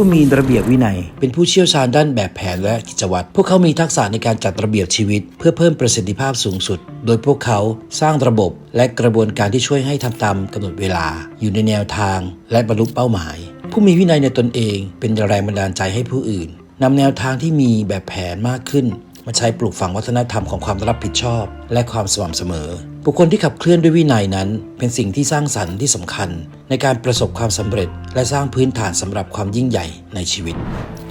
ผู้มีระเบียบวินัย เป็นผู้เชี่ยวชาญด้านแบบแผนและกิจวัตร พวกเขามีทักษะในการจัดระเบียบชีวิต เพื่อเพิ่มประสิทธิภาพสูงสุด โดยพวกเขาสร้างระบบและกระบวนการที่ช่วยให้ทำตามกำหนดเวลา อยู่ในแนวทาง และบรรลุเป้าหมาย ผู้มีวินัยในตนเองเป็นแรงบันดาลใจให้ผู้อื่นนำแนวทางที่มีแบบแผนมากขึ้น มาใช้ปลูกฝังวัฒนธรรมของความรับผิดชอบ และความสม่ำเสมอ บุคคลที่ขับเคลื่อนด้วยวินัยนั้น เป็นสิ่งที่สร้างสรรค์ที่สำคัญ ในการประสบความสำเร็จ และสร้างพื้นฐานสำหรับความยิ่งใหญ่ในชีวิต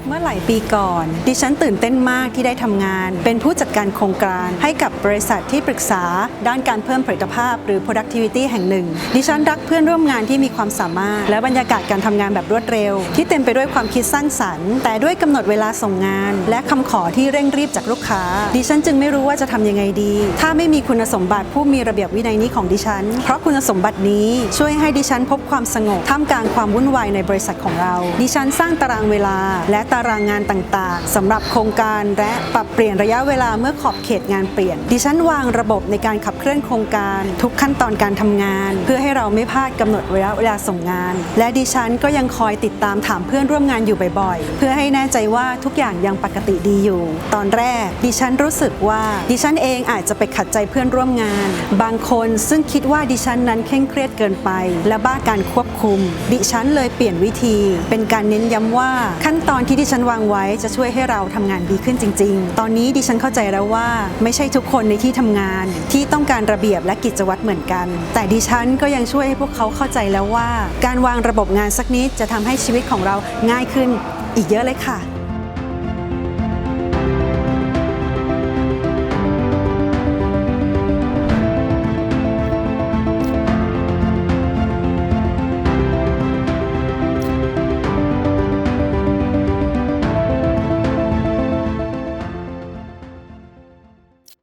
เมื่อหลายปีก่อน ดิฉันตื่นเต้นมากที่ได้ทำงาน เป็นผู้จัดการโครงการให้กับบริษัทที่ปรึกษา ด้านการเพิ่มผลิตภาพ หรือ productivity แห่งหนึ่ง ดิฉันรักเพื่อนร่วมงานที่มีความสามารถ และบรรยากาศการทำงานแบบรวดเร็ว ที่เต็มไปด้วยความคิดสร้างสรรค์ แต่ด้วยกำหนดเวลาส่งงาน และคำขอที่เร่งรีบจากลูกค้า ดิฉันจึงไม่รู้ว่าจะทำยังไงดี ถ้าไม่มีคุณสมบัติผู้มีระเบียบวินัยนี้ของดิฉัน เพราะคุณสมบัตินี้ช่วยให้ดิฉันพบความสงบท่ามกลางความวุ่นวายในบริษัทของเรา ดิฉันสร้างตารางเวลา และตารางงานต่างๆสำหรับโครงการและปรับเปลี่ยนระยะเวลาเมื่อขอบเขตงานเปลี่ยน ดิฉันวางระบบในการขับเคลื่อนโครงการ ทุกขั้นตอนการทำงาน เพื่อให้เราไม่พลาดกำหนดระยะเวลาส่งงาน และดิฉันก็ยังคอยติดตามถามเพื่อนร่วมงานอยู่บ่อยๆ เพื่อให้แน่ใจว่าทุกอย่างยังปกติดีอยู่ ตอนแรก ดิฉันรู้สึกว่า ดิฉันเองอาจจะไปขัดใจเพื่อนร่วมงาน บางคนซึ่งคิดว่าดิฉันนั้นเคร่งเครียดเกินไป และบ้าการการควบคุม ดิฉันเลยเปลี่ยนวิธี เป็นการเน้นย้ำว่า ขั้นตอนที่ดิฉันวางไว้จะช่วยให้เราทำงานดีขึ้นจริง ๆ ตอนนี้ดิฉันเข้าใจแล้วว่า ไม่ใช่ทุกคนในที่ทำงาน ที่ต้องการระเบียบและกิจวัตรเหมือนกัน แต่ดิฉันก็ยังช่วยให้พวกเขาเข้าใจแล้วว่า การวางระบบงานสักนิดจะทำให้ชีวิตของเราง่ายขึ้นอีกเยอะเลยค่ะ